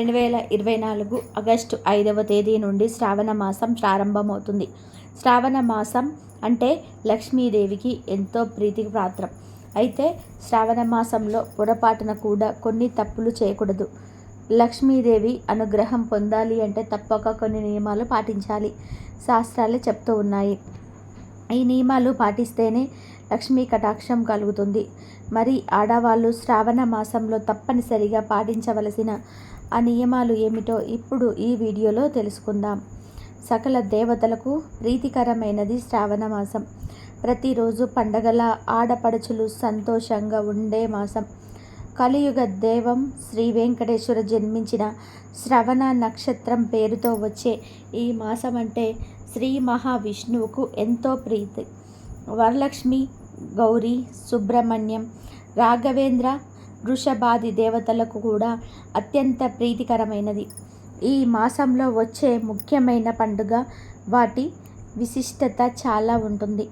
రెండు వేల ఇరవై నాలుగు ఆగస్టు ఐదవ తేదీ నుండి శ్రావణ మాసం ప్రారంభమవుతుంది. శ్రావణ మాసం అంటే లక్ష్మీదేవికి ఎంతో ప్రీతిపాత్రం అయితే శ్రావణ మాసంలో పొరపాటున కూడా కొన్ని తప్పులు చేయకూడదు. లక్ష్మీదేవి అనుగ్రహం పొందాలి అంటే తప్పక కొన్ని నియమాలు పాటించాలి. శాస్త్రాలు చెప్తూ ఉన్నాయి. ఈ నియమాలు పాటిస్తేనే లక్ష్మీ కటాక్షం కలుగుతుంది. మరి ఆడవాళ్ళు శ్రావణ మాసంలో తప్పనిసరిగా పాటించవలసిన ఆ నియమాలు ఏమిటో ఇప్పుడు ఈ వీడియోలో తెలుసుకుందాం. సకల దేవతలకు ప్రీతికరమైనది శ్రావణ మాసం. ప్రతిరోజు పండగల ఆడపడుచులు సంతోషంగా ఉండే మాసం. కలియుగ దేవం శ్రీ వెంకటేశ్వర జన్మించిన శ్రవణ నక్షత్రం పేరుతో వచ్చే ఈ మాసం అంటే శ్రీ మహావిష్ణువుకు ఎంతో ప్రీతి. వరలక్ష్మి గౌరీ సుబ్రహ్మణ్యం రాఘవేంద్ర వృషభాది దేవతలకు కూడా అత్యంత ప్రీతికరమైనది. ఈ మాసంలో వచ్చే ముఖ్యమైన పండుగ వాటి విశిష్టత చాలా ఉంటుంది.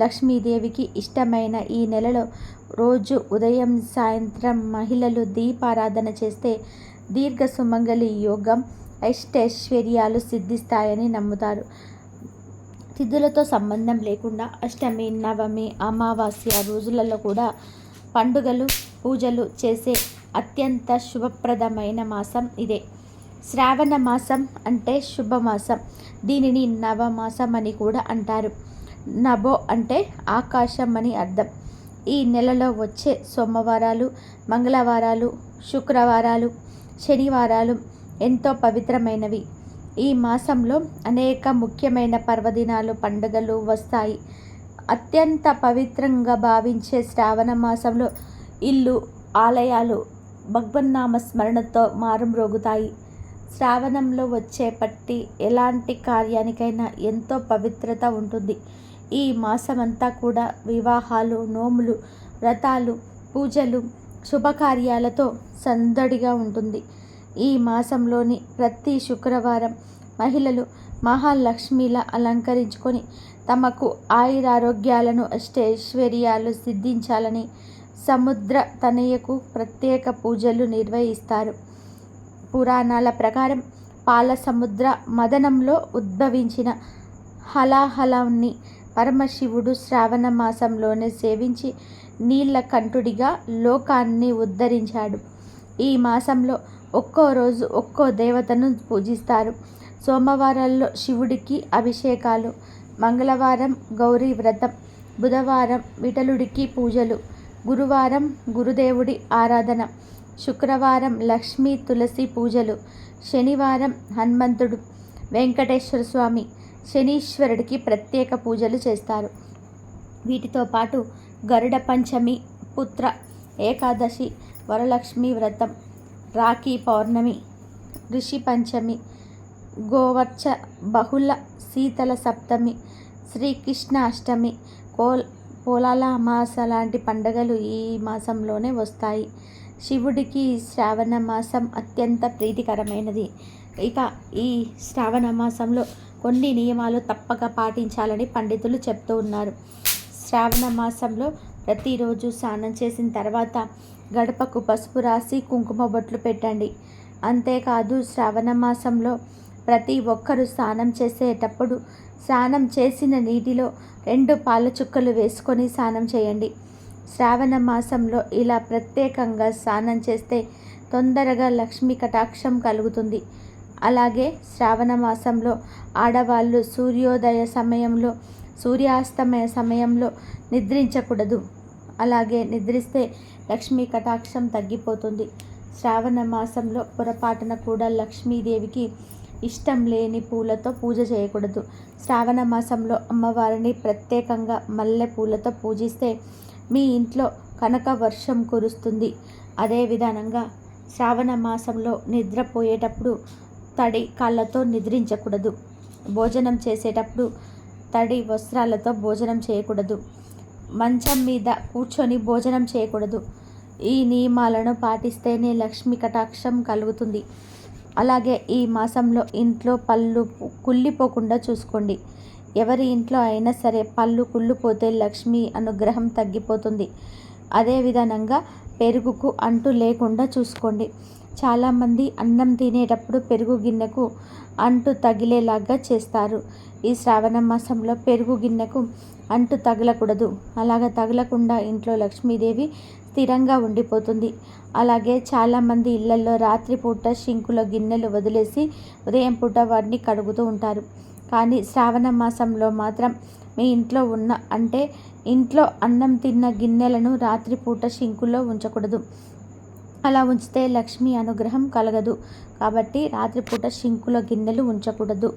లక్ష్మీదేవికి ఇష్టమైన ఈ నెలలో రోజు ఉదయం సాయంత్రం మహిళలు దీపారాధన చేస్తే దీర్ఘ సుమంగళి యోగం అష్టైశ్వర్యాలు సిద్ధిస్తాయని నమ్ముతారు. తిథులతో సంబంధం లేకుండా అష్టమి నవమి అమావాస్య రోజులలో కూడా పండుగలు పూజలు చేసే అత్యంత శుభప్రదమైన మాసం ఇదే. శ్రావణ మాసం అంటే శుభమాసం. దీనిని నవమాసం అని కూడా అంటారు. నభో అంటే ఆకాశం అని అర్థం. ఈ నెలలో వచ్చే సోమవారాలు మంగళవారాలు శుక్రవారాలు శనివారాలు ఎంతో పవిత్రమైనవి. ఈ మాసంలో అనేక ముఖ్యమైన పర్వదినాలు పండుగలు వస్తాయి. అత్యంత పవిత్రంగా భావించే శ్రావణ మాసంలో ఇల్లు ఆలయాలు భగవన్నామ స్మరణతో మారుమ్రోగుతాయి. శ్రావణంలో వచ్చే పట్టి ఎలాంటి కార్యానికైనా ఎంతో పవిత్రత ఉంటుంది. ఈ మాసమంతా కూడా వివాహాలు నోములు వ్రతాలు పూజలు శుభకార్యాలతో సందడిగా ఉంటుంది. ఈ మాసంలోని ప్రతి శుక్రవారం మహిళలు మహాలక్ష్మిలా అలంకరించుకొని తమకు ఆయురారోగ్యాలను అష్టైశ్వర్యాలు సిద్ధించాలని సముద్ర తనయకు ప్రత్యేక పూజలు నిర్వహిస్తారు. పురాణాల ప్రకారం పాల సముద్ర మదనంలో ఉద్భవించిన హలాహలాన్ని పరమశివుడు శ్రావణ మాసంలోనే సేవించి నీళ్ళ కంటుడిగా లోకాన్ని ఉద్ధరించాడు. ఈ మాసంలో ఒక్కో రోజు ఒక్కో దేవతను పూజిస్తారు. సోమవారాల్లో శివుడికి అభిషేకాలు మంగళవారం గౌరీ వ్రతం బుధవారం విఠలుడికి పూజలు గురువారం గురుదేవుడి ఆరాధన. శుక్రవారం లక్ష్మీ తులసి పూజలు. శనివారం హనుమంతుడు వెంకటేశ్వర స్వామి శనీశ్వరుడికి ప్రత్యేక పూజలు చేస్తారు. వీటితో పాటు గరుడ పంచమి పుత్ర ఏకాదశి వరలక్ష్మి వ్రతం రాఖీ పౌర్ణమి ఋషి పంచమి గోవర్చ బహుళ శీతల సప్తమి శ్రీకృష్ణ అష్టమి కోల్ పోలాల మాస లాంటి పండుగలు ఈ మాసంలోనే వస్తాయి. శివుడికి శ్రావణ మాసం అత్యంత ప్రీతికరమైనది. ఇక ఈ శ్రావణ మాసంలో కొన్ని నియమాలు తప్పక పాటించాలని పండితులు చెప్తూ ఉన్నారు. శ్రావణ మాసంలో ప్రతిరోజు స్నానం చేసిన తర్వాత గడపకు పసుపు రాసి కుంకుమ బొట్లు పెట్టండి. అంతేకాదు శ్రావణ మాసంలో ప్రతి ఒక్కరూ స్నానం చేసేటప్పుడు స్నానం చేసిన నీటిలో రెండు పాల చుక్కలు వేసుకొని స్నానం చేయండి. శ్రావణ మాసంలో ఇలా ప్రత్యేకంగా స్నానం చేస్తే తొందరగా లక్ష్మీ కటాక్షం కలుగుతుంది. అలాగే శ్రావణ మాసంలో ఆడవాళ్ళు సూర్యోదయ సమయంలో సూర్యాస్తమయ సమయంలో నిద్రించకూడదు. అలాగే నిద్రిస్తే లక్ష్మీ కటాక్షం తగ్గిపోతుంది. శ్రావణ మాసంలో పొరపాటున కూడా లక్ష్మీదేవికి ఇష్టం లేని పూలతో పూజ చేయకూడదు. శ్రావణ మాసంలో అమ్మవారిని ప్రత్యేకంగా మల్లె పూలతో పూజిస్తే మీ ఇంట్లో కనక వర్షం కురుస్తుంది. అదే విధానంగా శ్రావణ మాసంలో నిద్రపోయేటప్పుడు తడి కాళ్ళతో నిద్రించకూడదు. భోజనం చేసేటప్పుడు తడి వస్త్రాలతో భోజనం చేయకూడదు. మంచం మీద కూర్చొని భోజనం చేయకూడదు. ఈ నియమాలను పాటిస్తేనే లక్ష్మీ కటాక్షం కలుగుతుంది. అలాగే ఈ మాసంలో ఇంట్లో పళ్ళు కుళ్ళిపోకుండా చూసుకోండి. ఎవరి ఇంట్లో అయినా సరే పళ్ళు కుళ్ళిపోతే లక్ష్మి అనుగ్రహం తగ్గిపోతుంది. అదే విధానంగా పెరుగుకు అంటు లేకుండా చూసుకోండి. చాలామంది అన్నం తినేటప్పుడు పెరుగు గిన్నెకు అంటు తగిలేలాగా చేస్తారు. ఈ శ్రావణ మాసంలో పెరుగు గిన్నెకు అంటు తగలకూడదు. అలాగ తగలకుండా ఇంట్లో లక్ష్మీదేవి స్థిరంగా ఉండిపోతుంది. అలాగే చాలామంది ఇళ్ళలో రాత్రిపూట షింకులో గిన్నెలు వదిలేసి ఉదయం పూట వాటిని కడుగుతూ ఉంటారు. కానీ శ్రావణ మాసంలో మాత్రం మీ ఇంట్లో ఉన్న అంటే ఇంట్లో అన్నం తిన్న గిన్నెలను రాత్రిపూట షింకులో ఉంచకూడదు. అలా ఉంచితే లక్ష్మి అనుగ్రహం కలగదు. కాబట్టి రాత్రిపూట షింకులో గిన్నెలు ఉంచకూడదు.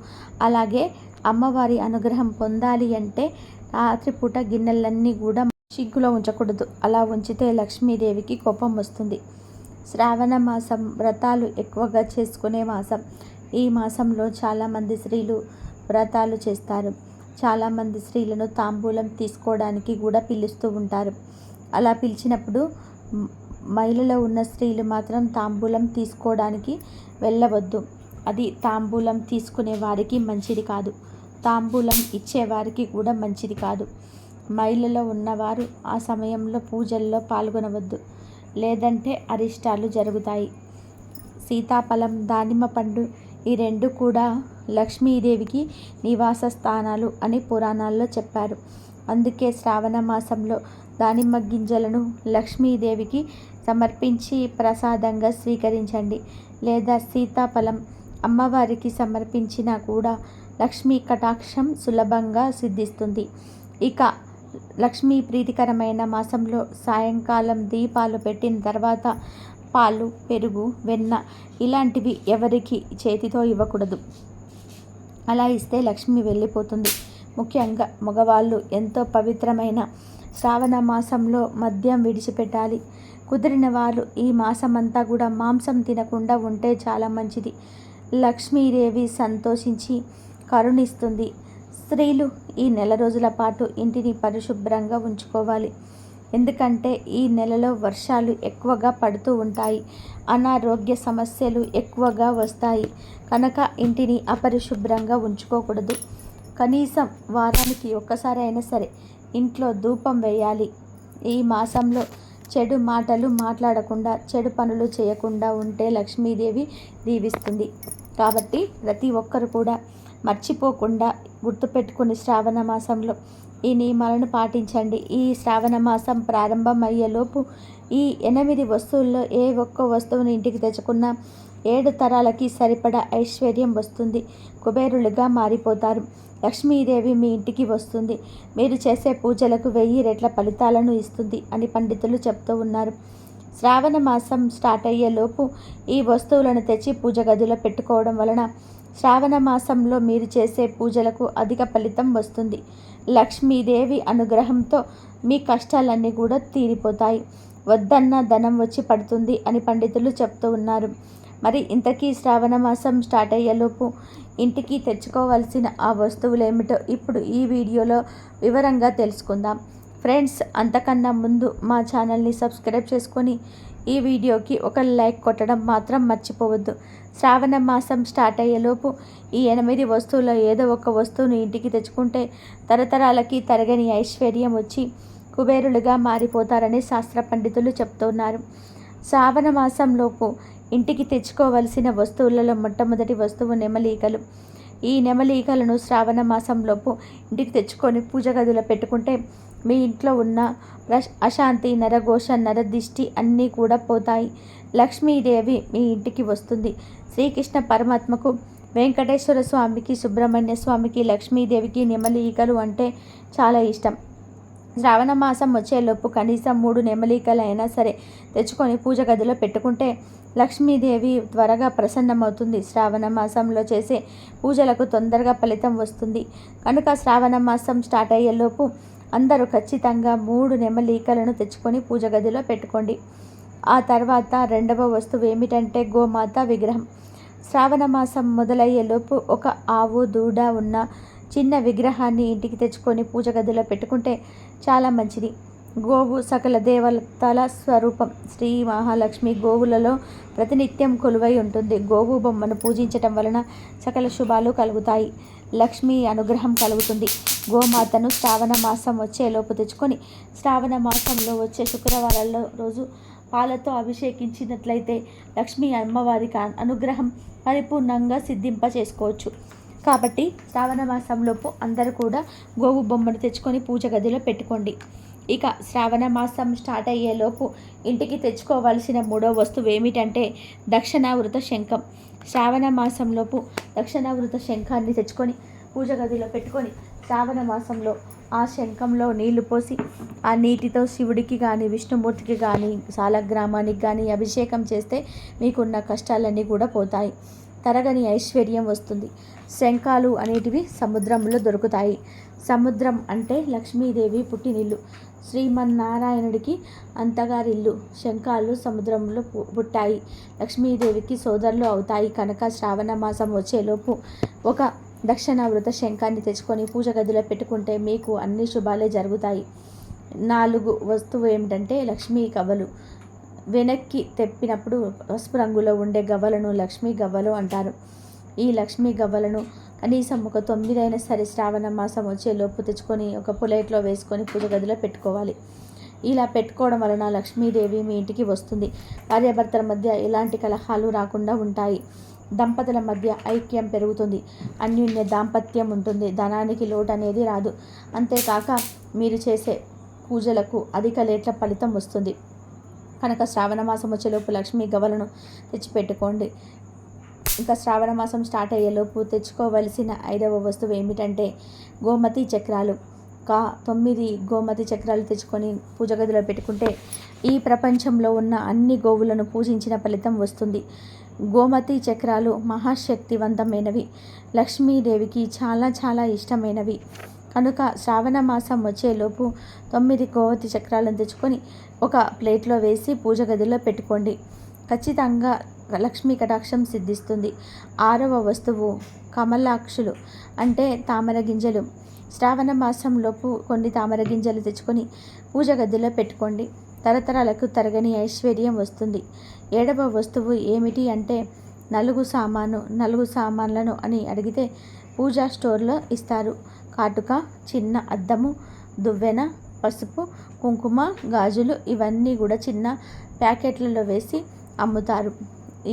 అలాగే అమ్మవారి అనుగ్రహం పొందాలి అంటే రాత్రిపూట గిన్నెలన్నీ కూడా చిగ్గులో ఉంచకూడదు. అలా ఉంచితే లక్ష్మీదేవికి కోపం వస్తుంది. శ్రావణ మాసం వ్రతాలు ఎక్కువగా చేసుకునే మాసం. ఈ మాసంలో చాలామంది స్త్రీలు వ్రతాలు చేస్తారు. చాలామంది స్త్రీలను తాంబూలం తీసుకోవడానికి కూడా పిలుస్తూ ఉంటారు. అలా పిలిచినప్పుడు మహిళలో ఉన్న స్త్రీలు మాత్రం తాంబూలం తీసుకోవడానికి వెళ్ళవద్దు. అది తాంబూలం తీసుకునే వారికి మంచిది కాదు. తాంబూలం ఇచ్చేవారికి కూడా మంచిది కాదు. మహిళలో ఉన్నవారు ఆ సమయంలో పూజల్లో పాల్గొనవద్దు. లేదంటే అరిష్టాలు జరుగుతాయి. సీతాఫలం దానిమ్మ పండు ఈ రెండు కూడా లక్ష్మీదేవికి నివాస స్థానాలు అని పురాణాల్లో చెప్పారు. అందుకే శ్రావణ మాసంలో దానిమ్మ గింజలను లక్ష్మీదేవికి సమర్పించి ప్రసాదంగా స్వీకరించండి. లేదా సీతాఫలం అమ్మవారికి సమర్పించినా కూడా లక్ష్మీ కటాక్షం సులభంగా సిద్ధిస్తుంది. ఇక లక్ష్మీ ప్రీతికరమైన మాసంలో సాయంకాలం దీపాలు పెట్టిన తర్వాత పాలు పెరుగు వెన్న ఇలాంటివి ఎవరికి చేతితో ఇవ్వకూడదు. అలా ఇస్తే లక్ష్మి వెళ్ళిపోతుంది. ముఖ్యంగా మగవాళ్ళు ఎంతో పవిత్రమైన శ్రావణ మాసంలో మద్యం విడిచిపెట్టాలి. కుదిరిన వారు ఈ మాసమంతా కూడా మాంసం తినకుండా ఉంటే చాలా మంచిది. లక్ష్మీదేవి సంతోషించి కరుణిస్తుంది. స్త్రీలు ఈ నెల రోజుల పాటు ఇంటిని పరిశుభ్రంగా ఉంచుకోవాలి. ఎందుకంటే ఈ నెలలో వర్షాలు ఎక్కువగా పడుతూ ఉంటాయి. అనారోగ్య సమస్యలు ఎక్కువగా వస్తాయి. కనుక ఇంటిని అపరిశుభ్రంగా ఉంచుకోకూడదు. కనీసం వారానికి ఒక్కసారి అయినా సరే ఇంట్లో ధూపం వేయాలి. ఈ మాసంలో చెడు మాటలు మాట్లాడకుండా చెడు పనులు చేయకుండా ఉంటే లక్ష్మీదేవి దీవిస్తుంది. కాబట్టి ప్రతి ఒక్కరు కూడా మర్చిపోకుండా గుర్తుపెట్టుకుని శ్రావణ మాసంలో ఈ నియమాలను పాటించండి. ఈ శ్రావణ మాసం ప్రారంభమయ్యేలోపు ఈ ఎనిమిది వస్తువుల్లో ఏ ఒక్క వస్తువుని ఇంటికి తెచ్చుకున్నా ఏడు తరాలకి సరిపడా ఐశ్వర్యం వస్తుంది. కుబేరులుగా మారిపోతారు. లక్ష్మీదేవి మీ ఇంటికి వస్తుంది. మీరు చేసే పూజలకు వెయ్యి రెట్ల ఫలితాలను ఇస్తుంది అని పండితులు చెప్తూ ఉన్నారు. శ్రావణ మాసం స్టార్ట్ అయ్యేలోపు ఈ వస్తువులను తెచ్చి పూజ గదిలో పెట్టుకోవడం వలన శ్రావణ మాసంలో మీరు చేసే పూజలకు అధిక ఫలితం వస్తుంది. లక్ష్మీదేవి అనుగ్రహంతో మీ కష్టాలన్నీ కూడా తీరిపోతాయి. వద్దన్న ధనం వచ్చి పడుతుంది అని పండితులు చెప్తూ ఉన్నారు. మరి ఇంతకీ శ్రావణ మాసం స్టార్ట్ అయ్యేలోపు ఇంటికి తెచ్చుకోవాల్సిన ఆ వస్తువులు ఏమిటో ఇప్పుడు ఈ వీడియోలో వివరంగా తెలుసుకుందాం. ఫ్రెండ్స్ అంతకన్నా ముందు మా ఛానల్ని సబ్స్క్రైబ్ చేసుకొని ఈ వీడియోకి ఒక లైక్ కొట్టడం మాత్రం మర్చిపోవద్దు. శ్రావణ మాసం స్టార్ట్ అయ్యేలోపు ఈ ఎనిమిది వస్తువుల్లో ఏదో ఒక వస్తువును ఇంటికి తెచ్చుకుంటే తరతరాలకి తరగని ఐశ్వర్యం వచ్చి కుబేరులుగా మారిపోతారని శాస్త్ర పండితులు చెప్తున్నారు. శ్రావణ మాసంలోపు ఇంటికి తెచ్చుకోవలసిన వస్తువులలో మొట్టమొదటి వస్తువు నెమలీకలు. ఈ నెమలీకలను శ్రావణ మాసంలోపు ఇంటికి తెచ్చుకొని పూజ గదిలో పెట్టుకుంటే మీ ఇంట్లో ఉన్న అశాంతి నరఘోష నరదిష్టి అన్నీ కూడా పోతాయి. లక్ష్మీదేవి మీ ఇంటికి వస్తుంది. శ్రీకృష్ణ పరమాత్మకు వెంకటేశ్వర స్వామికి సుబ్రహ్మణ్య స్వామికి లక్ష్మీదేవికి నెమలీకలు అంటే చాలా ఇష్టం. శ్రావణ మాసం వచ్చేలోపు కనీసం మూడు నెమలికలు అయినా సరే తెచ్చుకొని పూజ గదిలో పెట్టుకుంటే లక్ష్మీదేవి త్వరగా ప్రసన్నమవుతుంది. శ్రావణ మాసంలో చేసే పూజలకు తొందరగా ఫలితం వస్తుంది. కనుక శ్రావణ మాసం స్టార్ట్ అయ్యేలోపు అందరూ ఖచ్చితంగా మూడు నెమలీకలను తెచ్చుకొని పూజ గదిలో పెట్టుకోండి. ఆ తర్వాత రెండవ వస్తువు ఏమిటంటే గోమాత విగ్రహం. శ్రావణ మాసం మొదలయ్యేలోపు ఒక ఆవు దూడ ఉన్న చిన్న విగ్రహాన్ని ఇంటికి తెచ్చుకొని పూజ గదిలో పెట్టుకుంటే చాలా మంచిది. గోవు సకల దేవతల స్వరూపం. శ్రీ మహాలక్ష్మి గోవులలో ప్రతినిత్యం కొలువై ఉంటుంది. గోవు బొమ్మను పూజించటం వలన సకల శుభాలు కలుగుతాయి. లక్ష్మి అనుగ్రహం కలుగుతుంది. గోమాతను శ్రావణ మాసం వచ్చేలోపు తెచ్చుకొని శ్రావణ మాసంలో వచ్చే శుక్రవారాల్లో రోజు పాలతో అభిషేకించినట్లయితే లక్ష్మీ అమ్మవారికి అనుగ్రహం పరిపూర్ణంగా సిద్ధింప చేసుకోవచ్చు కాబట్టి శ్రావణ మాసంలోపు అందరూ కూడా గోవు బొమ్మను తెచ్చుకొని పూజ గదిలో పెట్టుకోండి. ఇక శ్రావణ మాసం స్టార్ట్ అయ్యేలోపు ఇంటికి తెచ్చుకోవాల్సిన మూడో వస్తువు ఏమిటంటే దక్షిణావృత శంఖం. శ్రావణ మాసంలోపు దక్షిణావృత శంఖాన్ని తెచ్చుకొని పూజ గదిలో పెట్టుకొని శ్రావణ మాసంలో ఆ శంఖంలో నీళ్ళు పోసి ఆ నీటితో శివుడికి కానీ విష్ణుమూర్తికి కానీ సాలగ్రామానికి కానీ అభిషేకం చేస్తే మీకున్న కష్టాలన్నీ కూడా పోతాయి. తరగని ఐశ్వర్యం వస్తుంది. శంఖాలు అనేటివి సముద్రంలో దొరుకుతాయి. సముద్రం అంటే లక్ష్మీదేవి పుట్టినిల్లు. శ్రీమన్నారాయణుడికి అంతగారిల్లు. శంఖాలు సముద్రంలో పుట్టాయి. లక్ష్మీదేవికి సోదరులు అవుతాయి కనుక శ్రావణ మాసం వచ్చేలోపు ఒక దక్షిణావృత శంఖాన్ని తెచ్చుకొని పూజ గదిలో పెట్టుకుంటే మీకు అన్ని శుభాలే జరుగుతాయి. నాలుగు వస్తువు ఏమిటంటే లక్ష్మీ గవ్వలు. వెనక్కి తెప్పినప్పుడు పసుపు రంగులో ఉండే గవ్వలను లక్ష్మీ గవ్వలు అంటారు. ఈ లక్ష్మీ గవ్వలను కనీసం ఒక తొమ్మిదైనా సరే శ్రావణ మాసం వచ్చే లోపు తెచ్చుకొని ఒక ప్లేట్లో వేసుకొని పూజ గదిలో పెట్టుకోవాలి. ఇలా పెట్టుకోవడం వలన లక్ష్మీదేవి మీ ఇంటికి వస్తుంది. భార్యాభర్తల మధ్య ఎలాంటి కలహాలు రాకుండా ఉంటాయి. దంపతుల మధ్య ఐక్యం పెరుగుతుంది. అన్యోన్య దాంపత్యం ఉంటుంది. ధనానికి లోటు అనేది రాదు. అంతేకాక మీరు చేసే పూజలకు అధిక లేట్ల ఫలితం వస్తుంది. కనుక శ్రావణ మాసం వచ్చేలోపు లక్ష్మీ గవలను తెచ్చిపెట్టుకోండి. ఇంకా శ్రావణ మాసం స్టార్ట్ అయ్యేలోపు తెచ్చుకోవలసిన ఐదవ వస్తువు ఏమిటంటే గోమతి చక్రాలు. కా తొమ్మిది గోమతి చక్రాలు తెచ్చుకొని పూజ గదిలో పెట్టుకుంటే ఈ ప్రపంచంలో ఉన్న అన్ని గోవులను పూజించిన ఫలితం వస్తుంది. గోమతి చక్రాలు మహాశక్తివంతమైనవి. లక్ష్మీదేవికి చాలా చాలా ఇష్టమైనవి. కనుక శ్రావణ మాసం వచ్చేలోపు తొమ్మిది గోమతి చక్రాలను తెచ్చుకొని ఒక ప్లేట్లో వేసి పూజ గదిలో పెట్టుకోండి. ఖచ్చితంగా లక్ష్మీ కటాక్షం సిద్ధిస్తుంది. ఆరవ వస్తువు కమలాక్షులు అంటే తామర గింజలు. శ్రావణ మాసంలోపు కొన్ని తామర గింజలు తెచ్చుకొని పూజ గదిలో పెట్టుకోండి. తరతరాలకు తరగని ఐశ్వర్యం వస్తుంది. ఏడవ వస్తువు ఏమిటి అంటే నలుగు సామాను నలుగు సామాన్లను అని అడిగితే పూజా స్టోర్లో ఇస్తారు. కాటుక చిన్న అద్దము దువ్వెన పసుపు కుంకుమ గాజులు ఇవన్నీ కూడా చిన్న ప్యాకెట్లలో వేసి అమ్ముతారు.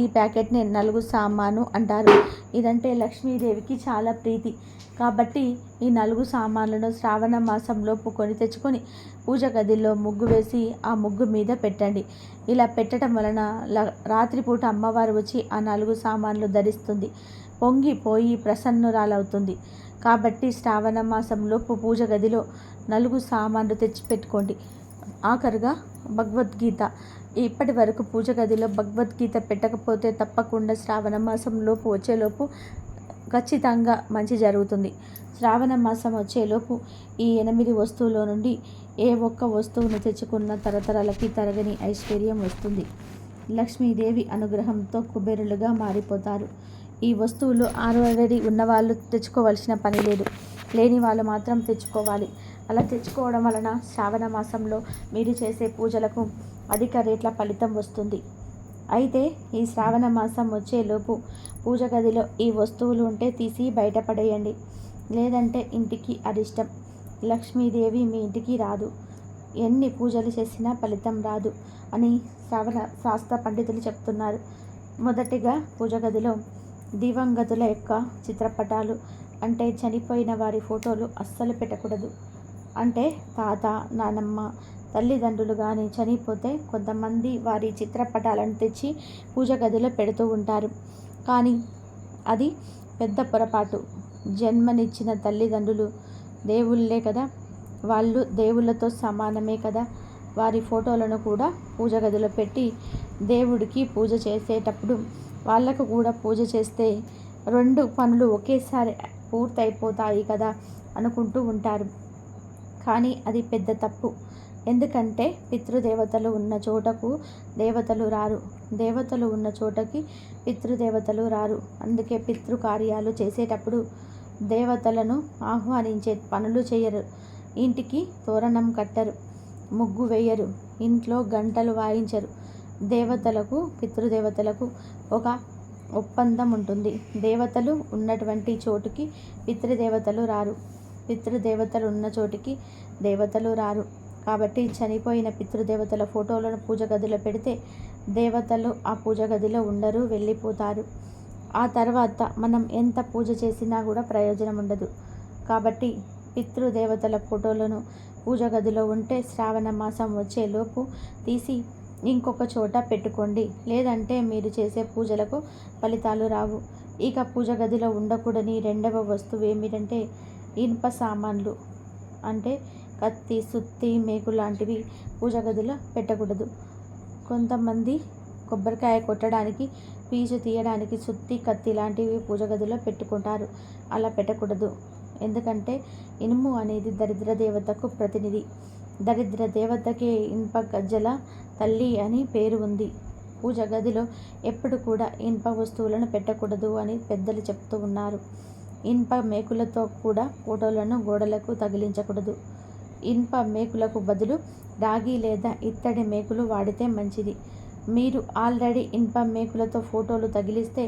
ఈ ప్యాకెట్ని నలుగు సామాను అంటారు. ఇదంటే లక్ష్మీదేవికి చాలా ప్రీతి. కాబట్టి ఈ నలుగు సామాన్లను శ్రావణ మాసంలోపు కొని తెచ్చుకొని పూజ గదిలో ముగ్గు వేసి ఆ ముగ్గు మీద పెట్టండి. ఇలా పెట్టడం వలన రాత్రిపూట అమ్మవారు వచ్చి ఆ నలుగు సామాన్లు ధరిస్తుంది. పొంగిపోయి ప్రసన్నురాలవుతుంది. కాబట్టి శ్రావణ మాసంలోపు పూజ గదిలో నలుగు సామాన్లు తెచ్చిపెట్టుకోండి. ఆఖరుగా భగవద్గీత. ఇప్పటి వరకు పూజ గదిలో భగవద్గీత పెట్టకపోతే తప్పకుండా శ్రావణ మాసంలోపు వచ్చేలోపు ఖచ్చితంగా మంచి జరుగుతుంది. శ్రావణ మాసం వచ్చేలోపు ఈ ఎనిమిది వస్తువుల నుండి ఏ ఒక్క వస్తువును తెచ్చుకున్న తరతరాలకి తరగని ఐశ్వర్యం వస్తుంది. లక్ష్మీదేవి అనుగ్రహంతో కుబేరులుగా మారిపోతారు. ఈ వస్తువులు ఆల్రెడీ ఉన్నవాళ్ళు తెచ్చుకోవాల్సిన పని లేదు. లేని వాళ్ళు మాత్రం తెచ్చుకోవాలి. అలా తెచ్చుకోవడం వలన శ్రావణ మాసంలో మీరు చేసే పూజలకు అధిక రేట్ల ఫలితం వస్తుంది. అయితే ఈ శ్రావణ మాసం వచ్చేలోపు పూజ గదిలో ఈ వస్తువులు ఉంటే తీసి బయటపడేయండి. లేదంటే ఇంటికి అరిష్టం. లక్ష్మీదేవి మీ ఇంటికి రాదు. ఎన్ని పూజలు చేసినా ఫలితం రాదు అని శ్రావణ శాస్త్ర పండితులు చెప్తున్నారు. మొదటిగా పూజ గదిలో దివంగతుల యొక్క చిత్రపటాలు అంటే చనిపోయిన వారి ఫోటోలు అస్సలు పెట్టకూడదు. అంటే తాత నానమ్మ తల్లిదండ్రులు కానీ చనిపోతే కొంతమంది వారి చిత్రపటాలను తెచ్చి పూజ గదిలో పెడుతూ ఉంటారు. కానీ అది పెద్ద పొరపాటు. జన్మనిచ్చిన తల్లిదండ్రులు దేవుళ్ళే కదా. వాళ్ళు దేవుళ్ళతో సమానమే కదా. వారి ఫోటోలను కూడా పూజ గదిలో పెట్టి దేవుడికి పూజ చేసేటప్పుడు వాళ్ళకు కూడా పూజ చేస్తే రెండు పనులు ఒకేసారి పూర్తయిపోతాయి కదా అనుకుంటూ ఉంటారు. కానీ అది పెద్ద తప్పు. ఎందుకంటే పితృదేవతలు ఉన్న చోటకు దేవతలు రారు. దేవతలు ఉన్న చోటకి పితృదేవతలు రారు. అందుకే పితృకార్యాలు చేసేటప్పుడు దేవతలను ఆహ్వానించే పనులు చేయరు. ఇంటికి తోరణం కట్టరు. ముగ్గు వేయరు. ఇంట్లో గంటలు వాయించరు. దేవతలకు పితృదేవతలకు ఒక ఒప్పందం ఉంటుంది. దేవతలు ఉన్నటువంటి చోటుకి పితృదేవతలు రారు. పితృదేవతలు ఉన్న చోటికి దేవతలు రారు. కాబట్టి చనిపోయిన పితృదేవతల ఫోటోలను పూజ గదిలో పెడితే దేవతలు ఆ పూజ గదిలో ఉండరు వెళ్ళిపోతారు. ఆ తర్వాత మనం ఎంత పూజ చేసినా కూడా ప్రయోజనం ఉండదు. కాబట్టి పితృదేవతల ఫోటోలను పూజ గదిలో ఉంటే శ్రావణ మాసం వచ్చేలోపు తీసి ఇంకొక చోట పెట్టుకోండి. లేదంటే మీరు చేసే పూజలకు ఫలితాలు రావు. ఇక పూజ గదిలో ఉండకూడని రెండవ వస్తువు ఏమిటంటే ఇనుప సామాన్లు అంటే కత్తి సుత్తి మేకు లాంటివి పూజ గదిలో పెట్టకూడదు. కొంతమంది కొబ్బరికాయ కొట్టడానికి పీచు తీయడానికి సుత్తి కత్తి లాంటివి పూజ గదిలో పెట్టుకుంటారు. అలా పెట్టకూడదు. ఎందుకంటే ఇనుము అనేది దరిద్ర దేవతకు ప్రతినిధి. దరిద్ర దేవతకి ఇనుప గజ్జల తల్లి అని పేరు ఉంది. పూజ గదిలో ఎప్పుడు కూడా ఇనుప వస్తువులను పెట్టకూడదు అని పెద్దలు చెప్తూ ఉన్నారు. ఇనుప మేకులతో కూడా ఫోటోలను గోడలకు తగిలించకూడదు. ఇనుప మేకులకు బదులు రాగి లేదా ఇత్తడి మేకులు వాడితే మంచిది. మీరు ఆల్రెడీ ఇనుప మేకులతో ఫోటోలు తగిలిస్తే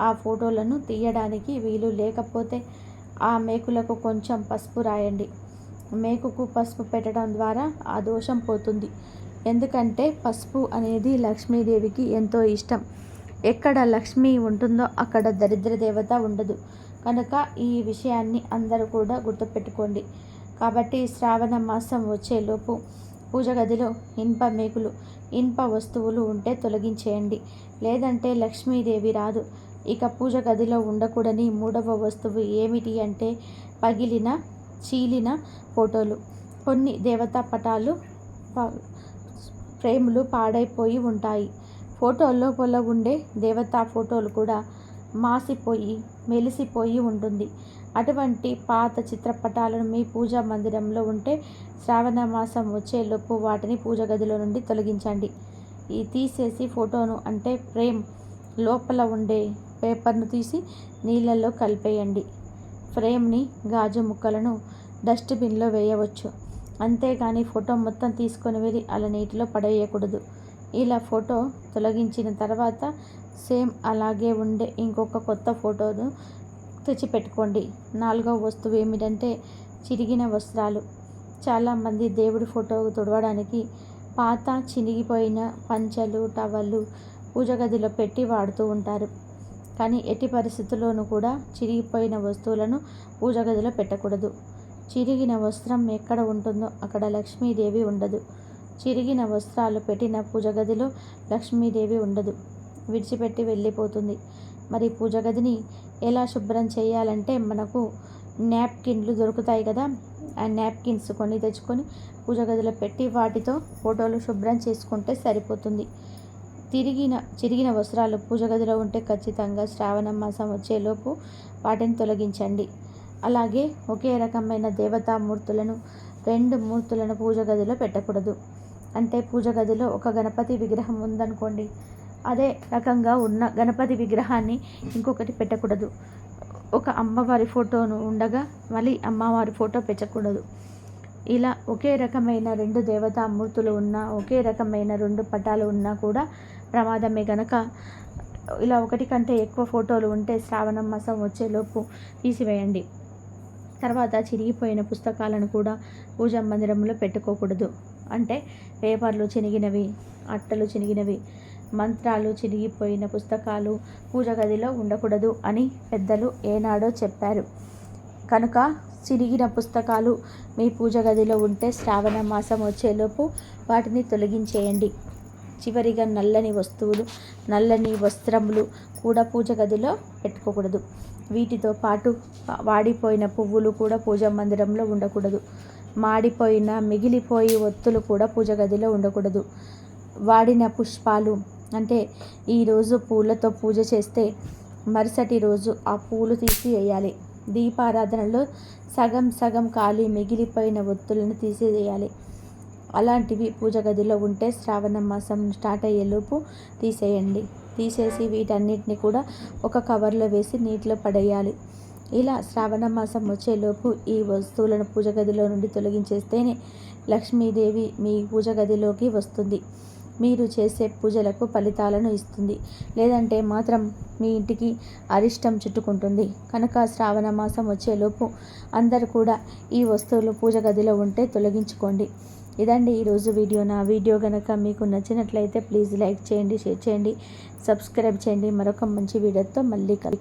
ఆ ఫోటోలను తీయడానికి వీలు లేకపోతే ఆ మేకులకు కొంచెం పసుపు రాయండి. మేకుకు పసుపు పెట్టడం ద్వారా ఆ దోషం పోతుంది. ఎందుకంటే పసుపు అనేది లక్ష్మీదేవికి ఎంతో ఇష్టం. ఎక్కడ లక్ష్మి ఉంటుందో అక్కడ దరిద్ర దేవత ఉండదు. కనుక ఈ విషయాన్ని అందరూ కూడా గుర్తుపెట్టుకోండి. కాబట్టి శ్రావణ మాసం వచ్చేలోపు పూజ గదిలో ఇనుప మేకులు ఇనుప వస్తువులు ఉంటే తొలగించేయండి. లేదంటే లక్ష్మీదేవి రాదు. ఇక పూజ గదిలో ఉండకూడని మూడవ వస్తువు ఏమిటి అంటే పగిలిన చీలిన ఫోటోలు. కొన్ని దేవతా పటాలు ఫ్రేములు పాడైపోయి ఉంటాయి. ఫోటో లోపల ఉండే దేవతా ఫోటోలు కూడా మాసిపోయి మెలిసిపోయి ఉంటుంది. అటువంటి పాత చిత్రపటాలను మీ పూజా మందిరంలో ఉంటే శ్రావణ మాసం వచ్చేలోపు వాటిని పూజ గదిలో నుండి తొలగించండి. ఈ తీసేసి ఫోటోను అంటే ఫ్రేమ్ లోపల ఉండే పేపర్ను తీసి నీళ్ళల్లో కలిపేయండి. ఫ్రేమ్ని గాజు ముక్కలను డస్ట్బిన్లో వేయవచ్చు. అంతేగాని ఫోటో మొత్తం తీసుకొని వెళ్ళి అలా నీటిలో పడేయకూడదు. ఇలా ఫోటో తొలగించిన తర్వాత సేమ్ అలాగే ఉండే ఇంకొక కొత్త ఫోటోను తెచ్చిపెట్టుకోండి. నాలుగవ వస్తువు ఏమిటంటే చిరిగిన వస్త్రాలు. చాలామంది దేవుడి ఫోటో తుడవడానికి పాత చినిగిపోయిన పంచలు టవళ్ళు పూజ గదిలో పెట్టి వాడుతూ ఉంటారు. కానీ ఎట్టి పరిస్థితుల్లోనూ కూడా చిరిగిపోయిన వస్తువులను పూజ గదిలో పెట్టకూడదు. చిరిగిన వస్త్రం ఎక్కడ ఉంటుందో అక్కడ లక్ష్మీదేవి ఉండదు. చిరిగిన వస్త్రాలు పెట్టిన పూజ గదిలో లక్ష్మీదేవి ఉండదు. విడిచిపెట్టి వెళ్ళిపోతుంది. మరి పూజ గదిని ఎలా శుభ్రం చేయాలంటే మనకు న్యాప్కిన్లు దొరుకుతాయి కదా. ఆ నాప్కిన్స్ కొన్ని తెచ్చుకొని పూజ గదిలో పెట్టి వాటితో ఫోటోలు శుభ్రం చేసుకుంటే సరిపోతుంది. తిరిగిన చిరిగిన వస్త్రాలు పూజ గదిలో ఉంటే ఖచ్చితంగా శ్రావణ మాసం వచ్చేలోపు వాటిని తొలగించండి. అలాగే ఒకే రకమైన దేవతామూర్తులను రెండు మూర్తులను పూజ గదిలో పెట్టకూడదు. అంటే పూజ గదిలో ఒక గణపతి విగ్రహం ఉందనుకోండి అదే రకంగా ఉన్న గణపతి విగ్రహాన్ని ఇంకొకటి పెట్టకూడదు. ఒక అమ్మవారి ఫోటోను ఉండగా మళ్ళీ అమ్మవారి ఫోటో పెట్టకూడదు. ఇలా ఒకే రకమైన రెండు దేవతామూర్తులు ఉన్నా ఒకే రకమైన రెండు పటాలు ఉన్నా కూడా ప్రమాదమే గనక ఇలా ఒకటి కంటే ఎక్కువ ఫోటోలు ఉంటే శ్రావణ మాసం వచ్చేలోపు తీసివేయండి. తర్వాత చిరిగిపోయిన పుస్తకాలను కూడా పూజా మందిరంలో పెట్టుకోకూడదు. అంటే పేపర్లు చినిగినవి అట్టలు చినిగినవి మంత్రాలు చిరిగిపోయిన పుస్తకాలు పూజ గదిలో ఉండకూడదు అని పెద్దలు ఏనాడో చెప్పారు. కనుక చిరిగిన పుస్తకాలు మీ పూజ గదిలో ఉంటే శ్రావణ మాసం వచ్చేలోపు వాటిని తొలగించేయండి. చివరిగా నల్లని వస్తువులు నల్లని వస్త్రములు కూడా పూజ గదిలో పెట్టుకోకూడదు. వీటితో పాటు వాడిపోయిన పువ్వులు కూడా పూజ మందిరంలో ఉండకూడదు. మాడిపోయిన మిగిలిపోయి ఒత్తులు కూడా పూజ గదిలో ఉండకూడదు. వాడిన పుష్పాలు అంటే ఈరోజు పూలతో పూజ చేస్తే మరుసటి రోజు ఆ పూలు తీసి వేయాలి దీపారాధనలో సగం సగం ఖాళీ మిగిలిపోయిన ఒత్తులను తీసివేయాలి. అలాంటివి పూజ గదిలో ఉంటే శ్రావణ మాసం స్టార్ట్ అయ్యేలోపు తీసేయండి. తీసేసి వీటన్నిటిని కూడా ఒక కవర్లో వేసి నీటిలో పడేయాలి. ఇలా శ్రావణ మాసం వచ్చేలోపు ఈ వస్తువులను పూజ గదిలో నుండి తొలగించేస్తేనే లక్ష్మీదేవి మీ పూజ గదిలోకి వస్తుంది. మీరు చేసే పూజలకు ఫలితాలను ఇస్తుంది. లేదంటే మాత్రం మీ ఇంటికి అరిష్టం చుట్టుకుంటుంది. కనుక శ్రావణ మాసం వచ్చేలోపు అందరు కూడా ఈ వస్తువులు పూజ గదిలో ఉంటే తొలగించుకోండి. ఇదండి ఈరోజు వీడియో. నా వీడియో కనుక మీకు నచ్చినట్లయితే ప్లీజ్ లైక్ చేయండి షేర్ చేయండి సబ్స్క్రైబ్ చేయండి. మరొక మంచి వీడియోతో మళ్ళీ కలి